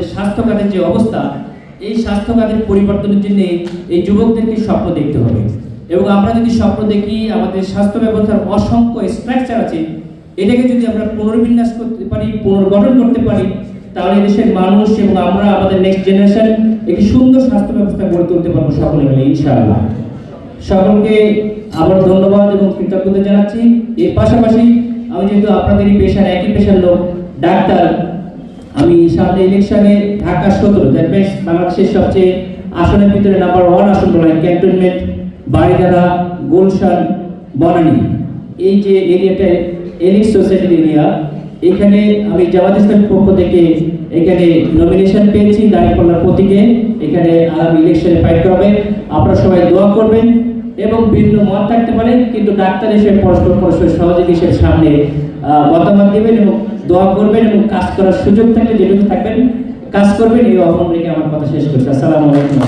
আমাদের স্বাস্থ্য যে অবস্থা, এই স্বাস্থ্য পরিবর্তনের জন্য এই যুবকদেরকে স্বপ্ন দেখতে হবে। এবং আমরা যদি স্বপ্ন দেখি, আমাদের স্বাস্থ্য ব্যবস্থার অসংখ্য স্ট্রাকচার আছে, এটাকে যদি আমরা পুনর্বিন্যাস করতে পারি, পুনর্গঠন করতে পারি, তাহলে দেশের মানুষ এবং আমরা আমাদের নেক্সট জেনারেশন একটি সুন্দর স্বাস্থ্য ব্যবস্থা গড়ে তুলতে পারব সকলে মিলে, ইনশাআল্লাহ। সকলকে আবার ধন্যবাদ এবং কৃতজ্ঞতা জানাচ্ছি। এর পাশাপাশি, আমি যেহেতু আপনাদেরই পেশার, একই পেশার লোক, ডাক্তার আমি সামনে ইলেকশনে ঢাকা সতেরো বাংলাদেশের সবচেয়ে আসনের ভিতরে নাম্বার ওয়ান আসন বলা ক্যান্টনমেন্ট বাড়িধারা গুলশান, বনানী। এই যে এরিয়াটা, এলিট সোসাইটির এরিয়া, এখানে আমি জামাত ইসলামের পক্ষ থেকে এখানে নমিনেশন পেয়েছি, দাঁড়িয়ে দাঁড়িপাল্লার প্রতীকে। এখানে আগামী ইলেকশনে ফাইট করবে। আপনারা সবাই দোয়া করবেন এবং ভিন্ন মত থাকতে পারে, কিন্তু ডাক্তার হিসেবে পরস্পর পরস্পর সহযোগী হিসেবে সামনে মতামত দেবেন এবং দোয়া করবেন এবং কাজ করার সুযোগ থাকলে যেটুকু থাকবেন, কাজ করবেন। এই অহম রেখে আমার কথা শেষ করছি। আসসালামু আলাইকুম।